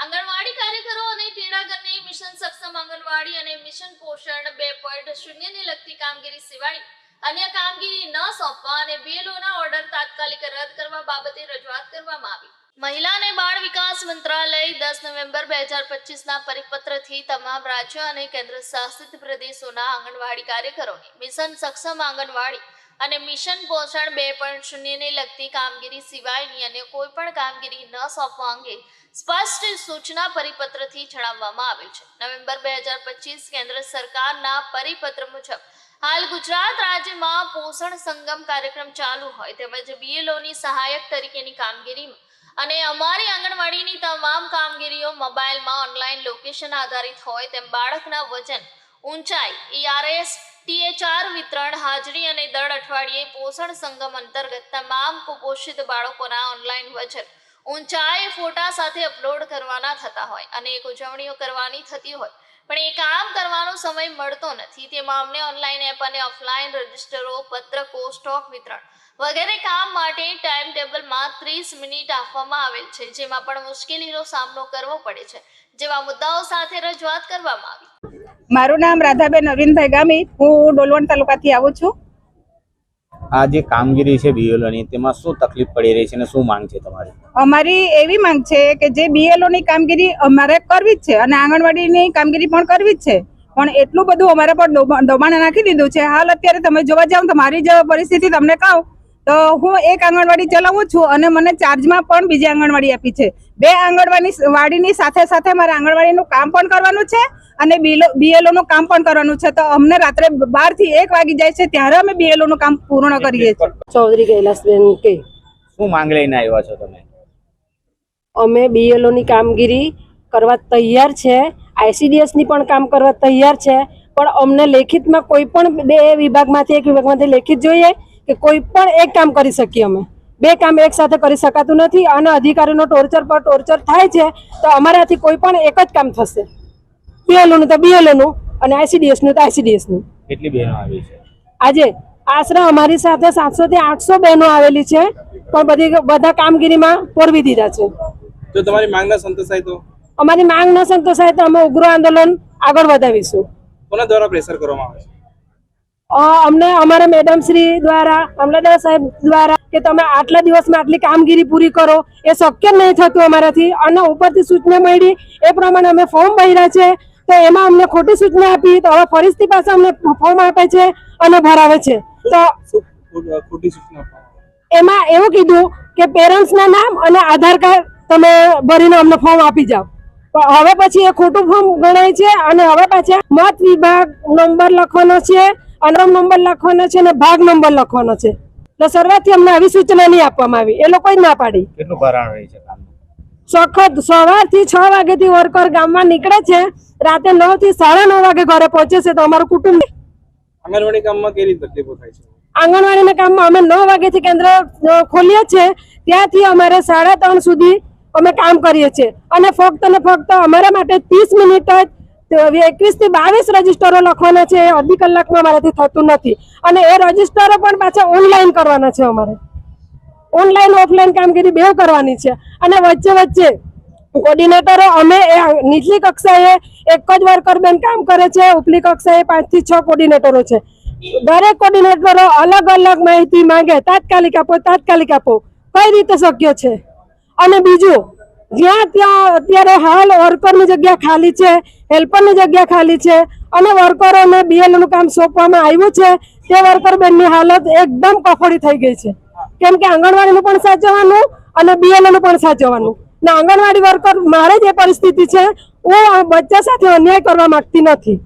આંગણવાડી કાર્યકરો અને ટેડાગરની મિશન સક્ષમ આંગણવાડી અને મિશન પોષણ બે પોઈન્ટ શૂન્યને લગતી કામગીરી સિવાય અન્ય કામગીરી ન સોંપવા અને બીએલઓના ઓર્ડર તાત્કાલિક રદ કરવા બાબતે રજૂઆત કરવામાં આવી. મહિલા અને બાળ વિકાસ મંત્રાલય દસ નવેમ્બર બે હજાર પચીસના પરિપત્રથી તમામ રાજ્યો અને કેન્દ્ર શાસિત પ્રદેશોના આંગણવાડી કાર્યકરોને મિશન સક્ષમ આંગણવાડી અને મિશન પોષણ બે પોઈન્ટ શૂન્યને લગતી કામગીરી સિવાયની અન્ય કોઈ પણ કામગીરી ન સોંપવા અંગે સ્પષ્ટ સૂચના પરિપત્રથી જણાવવામાં આવેલ છે. નવેમ્બર બે હજાર પચીસ કેન્દ્ર સરકારના પરિપત્ર મુજબ હાલ ગુજરાત રાજ્યમાં પોષણ સંગમ કાર્યક્રમ ચાલુ હોય તેમજ બીએલઓની સહાયક તરીકેની કામગીરીમાં અને અમારી આંગણવાડીની તમામ કામગીરીઓ મોબાઈલમાં ઓનલાઈન લોકેશન આધારિત હોય તેમ બાળકના વજન ઊંચાઈ ઈઆરએસ ટીએચઆર વિતરણ, હાજરી અને દર અઠવાડિયે પોષણ સંગમ અંતર્ગત તમામ કુપોષિત બાળકોના ઓનલાઈન વજન ઊંચાઈ ફોટા સાથે અપલોડ કરવાના થતા હોય અને એક ઉજવણીઓ કરવાની થતી હોય. પણ એ કામ કરવાનો સમય મળતો નથી. તેમાં અમને ઓનલાઈન એપ અને ઓફલાઈન રજિસ્ટરો, પત્રકો સ્ટોક વિતરણ વગેરે કામ માટે ટાઈમ ટેબલમાં ત્રીસ મિનિટ આપવામાં આવેલ છે, જેમાં પણ મુશ્કેલીનો સામનો કરવો પડે છે. જેવા મુદ્દાઓ સાથે રજૂઆત કરવામાં આવી. મારું નામ રાધાબેન અરવિંદભાઈ ગામી હું ડોલવણ તાલુકાથી આવું છું. આ જે કામગીરી છે બીએલઓની તેમાં શું તકલીફ પડી રહી છે અને શું માંગ છે તમારી? અમારી એવી માંગ છે કે જે બીએલઓની કામગીરી અમારે કરવી જ છે અને આંગણવાડીની કામગીરી પણ કરવી જ છે. પણ એટલું બધું અમારા પર દબાણ નાખી દીધું છે. હાલ અત્યારે તમે જોવા જાવ તો મારી જ પરિસ્થિતિ તમને કહું તો હું એક આંગણવાડી ચલાવું છું અને મને ચાર્જમાં પણ બીજી આંગણવાડી આપી છે. બે આંગણવાડી વાડીની સાથે સાથે મારે આંગણવાડીનું કામ પણ કરવાનું છે અને બીએલઓ નું કામ પણ કરવાનું છે. તો અમને રાત્રે બારથી એક વાગી જાય છે ત્યારે અમે બીએલઓ નું કામ પૂર્ણ કરીએ છીએ. ચૌધરી કૈલાસબેન કે શું માંગ લઈને આવ્યા છો તમે? અમે બીએલઓ ની કામગીરી કરવા તૈયાર છે. ICDS ની પણ કામ કરવા તૈયાર છે. પણ અમને લેખિતમાં કોઈ પણ બે વિભાગમાંથી એક વિભાગમાંથી લેખિત જોઈએ. કે કોઈ પણ એક કામ કરી શકીએ અમે. બે કામ એક સાથે કરી શકાતું નથી અને અધિકારીનો ટોર્ચર પર ટોર્ચર થાય છે તો અમારાથી કોઈ પણ એક જ કામ થશે. બીએલઓનું તો બીએલઓનું અને આઈસીડીએસનું તો આઈસીડીએસનું. કેટલી બહેનો આવી છે? આજે આશરે અમારી સાથે સાતસો થી આઠસો બહેનો આવેલી છે પણ બધી બધા કામગીરીમાં પોરવી દીધા છે. જો તમારી માંગ ના સંતોષાય તો? અમારી માંગ ન સંતોષાય તો અમે ઉગ્ર આંદોલન આગળ વધાવીશું. કોના દ્વારા પ્રેશર કરવામાં આવે છે? અમને અમારા મેડમ શ્રી દ્વારા અમલાદાર સાહેબ દ્વારા કે તમે આટલા દિવસમાં આટલી કામગીરી પૂરી કરો એ શક્ય નહીં થતું અમારાથી. અને ઉપરથી સૂચના મળી એ પ્રમાણે અમે ફોર્મ ભર્યા છે. તો એમાં અમને ખોટી સૂચના આપી તો હવે ફરીથી પાસે અમને ફોર્મ આપે છે અને ભરાવે છે. તો? એમાં એવું કીધું કે પેરેન્ટ્સના નામ અને આધાર કાર્ડ તમે ભરીને અમને ફોર્મ આપી જાઓ. હવે પછી એ ખોટું ફોર્મ ગણાય છે અને હવે પાછા મત વિભાગ નંબર લખવાનો છે. અનરમ નંબર લખવાનો છે અને ભાગ નંબર લખવાનો છે. તો શરૂઆતથી અમને આવી સૂચના નહીં આપવામાં આવી. એ લોકોએ ના પાડી. કેટલું ભરાણ રહી છે સખત સવારથી છ વાગેથી વર્કર ગામમાં નીકળે છે. રાતે નવથી સાડા નવ વાગે ઘરે પહોંચે છે તો અમારું કુટુંબ આંગણવાડી કામમાં કેવી તકલીફો થાય છે? આંગણવાડીના કામમાં અમે નવ વાગ્યાથી કેન્દ્ર ખોલીએ છીએ. ત્યાંથી અમારે સાડા ત્રણ સુધી અમે કામ કરીએ છીએ. અને ફક્ત ને ફક્ત અમારા માટે ત્રીસ મિનિટ જ એકવીસથી બાવીસ રજીસ્ટરો લખવાના છે. એ અડધી કલાકમાં અમારાથી થતું નથી. અને એ રજીસ્ટરો પણ પાછા ઓનલાઈન કરવાના છે અમારે. ઓનલાઈન, ઓફલાઈન કામગીરી બે કરવાની છે. અને વચ્ચે વચ્ચે કોર્ડિનેટરો, અમે નીચલી કક્ષાએ એક જ વર્કર બેન કામ કરે છે. ઉપલી કક્ષાએ પાંચથી છ કોર્ડિનેટરો છે. દરેક કોર્ડિનેટરો અલગ અલગ માહિતી માંગે. તાત્કાલિક આપો તાત્કાલિક આપો. કઈ રીતે શક્ય છે? અને બીજું જ્યાં ત્યાં અત્યારે હાલ વર્કરની જગ્યા ખાલી છે, હેલ્પરની જગ્યા ખાલી છે અને વર્કરોને બીએલનું કામ સોંપવામાં આવ્યું છે. તે વર્કર બેનની હાલત એકદમ કફોડી થઈ ગઈ છે. કેમ કે આંગણવાડીનું પણ સાચવવાનું અને બીએલનું પણ સાચવવાનું. ને, આંગણવાડી વર્કર મારે જે પરિસ્થિતિ છે. હું બચ્ચા સાથે અન્યાય કરવા માંગતી નથી.